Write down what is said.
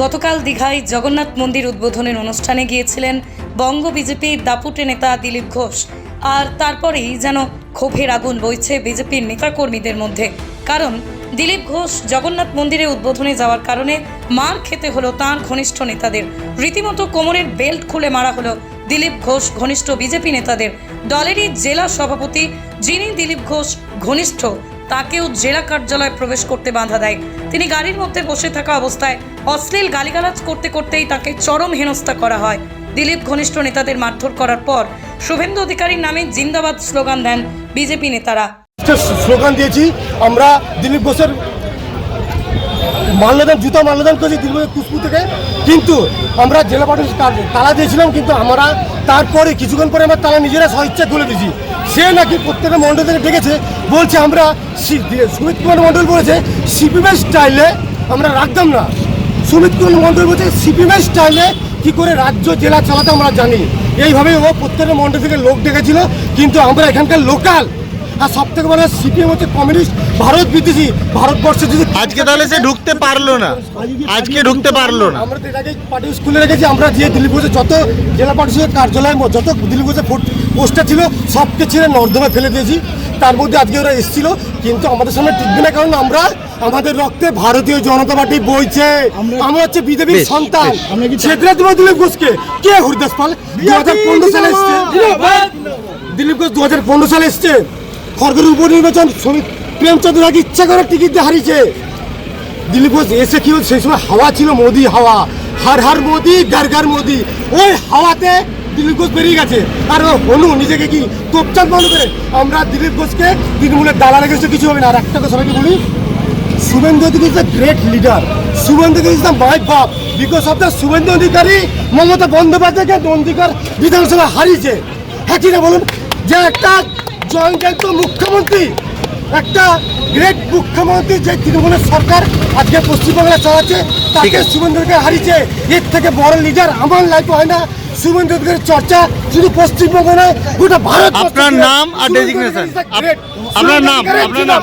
গতকাল দীঘায় জগন্নাথ মন্দির উদ্বোধনের অনুষ্ঠানে গিয়েছিলেন বঙ্গ বিজেপির দাপুটে নেতা দিলীপ ঘোষ। আর তারপরেই যেন ক্ষোভের আগুন বইছে বিজেপির নেতাকর্মীদের মধ্যে। কারণ দিলীপ ঘোষ জগন্নাথ মন্দিরে উদ্বোধনে যাওয়ার কারণে মার খেতে হলো তাঁর ঘনিষ্ঠ নেতাদের। রীতিমতো কোমরের বেল্ট খুলে মারা হলো দিলীপ ঘোষ ঘনিষ্ঠ বিজেপি নেতাদের। দলেরই জেলা সভাপতি যিনি দিলীপ ঘোষ ঘনিষ্ঠ তাকেও জেলা কার্যালয়ে প্রবেশ করতে বাধা দেয়। তিনি গাড়ির মধ্যে বসে থাকা অবস্থায় অশ্লীল গালিগালাজ করতে করতেই তাকে চরম হেনস্থা করা হয়। দিলীপ ঘনিষ্ঠ নেতাদের মারধর করার পর শুভেন্দু অধিকারীর নামে জিন্দাবাদ স্লোগান দেন বিজেপি নেতারা। স্লোগান দিয়েছি, আমরা দিলীপ ঘোষের মাল্যদান, জুতা মাল্যদান করেছি ঘোষের কুসপু থেকে। কিন্তু আমরা জেলা পার্টির তালা দিয়েছিলাম, কিন্তু আমরা তারপরে কিছুক্ষণ পরে আমরা তালা নিজেরা স্বইচ্ছা খুলে দিয়েছি। সে নাকি প্রত্যেকটা মণ্ডল থেকে ডেকেছে, বলছে আমরা সুমিত কুমার মণ্ডল বলেছে সিপিএমের স্টাইলে আমরা রাখতাম না। সুমিত কুমার মণ্ডল বলছে সিপিএমের স্টাইলে কি করে রাজ্য জেলা চালাতে আমরা জানি। এইভাবে ও প্রত্যেকটা মণ্ডল থেকে লোক ডেকেছিল, কিন্তু আমরা এখানকার লোকাল আর সব থেকে বড় সিপিএম হচ্ছে কমিউনিস্ট ভারত বিদেশি ভারতবর্ষে যদি আজকে তাহলে সে ঢুকতে পারল না। আজকে ঢুকতে পারল না। আমরা তো আগে পার্টি স্কুলে রেখেছি আমরা যে দিলীপ ঘোষের যত জেলা পরিষদের কার্যালয় যত দিলীপ ঘোষের পোস্টার ছিল সবকে ছেড়ে নর্দমে ফেলে দিয়েছি। তার মধ্যে আজকে ওরা এসেছিল কিন্তু আমাদের সামনে টিকবে না কারণ আমরা আমাদের রক্তে ভারতীয় জনতা পার্টি বইছে। আমরা হচ্ছে বিজেপির সন্তান। ছেত্রা দেবো দিলীপ ঘোষকে। কে হরিদাস পাল? দু হাজার পনেরো সালে এসছে। দিলীপ ঘোষ দু হাজার পনেরো সালে এসছে। খড়গের উপনির্বাচন শ্রমিক প্রেমচন্দ্র আগে ইচ্ছা করে টিকিট দিয়ে হারিয়েছে। দিলীপ ঘোষ এসে কি হল? সেই সময় হাওয়া ছিল, মোদি হাওয়া। হার হার মোদি গার গার মোদি। ওই হাওয়াতে দিলীপ ঘোষ বেরিয়ে গেছে। আর হনু নিজেকে কি তোপচান মনে করে? আমরা দিলীপ ঘোষকে তৃণমূলের দালা রেখেছে কিছু হবে না। আর একটা কথা সবাইকে বলি, Suvendu Adhikari is the great leader Suvendu Adhikari is the my বাপ because of the Suvendu Adhikari, Mamata বন্দ্যোপাধ্যায়কে নন্দীকার বিধানসভা হারিয়েছে। হ্যাঁ কি না বলুন। যে একটা জয়ন্ত মুখ্যমন্ত্রী একটা গ্রেট মুখ্যমন্ত্রী যে তৃণমূলের সরকার আজকে পশ্চিমবাংলা চালাচ্ছে তাকে ঠিক আছে। শুভেন্দু অধিকারী হারিয়েছে এর থেকে বড় লিডার আমার লাইফে হয় না শুভেন্দু চর্চা শুধু পশ্চিমবঙ্গ নয় গোটা ভারত আপনার নাম আর? আপ- আপনার নাম, আপনার নাম।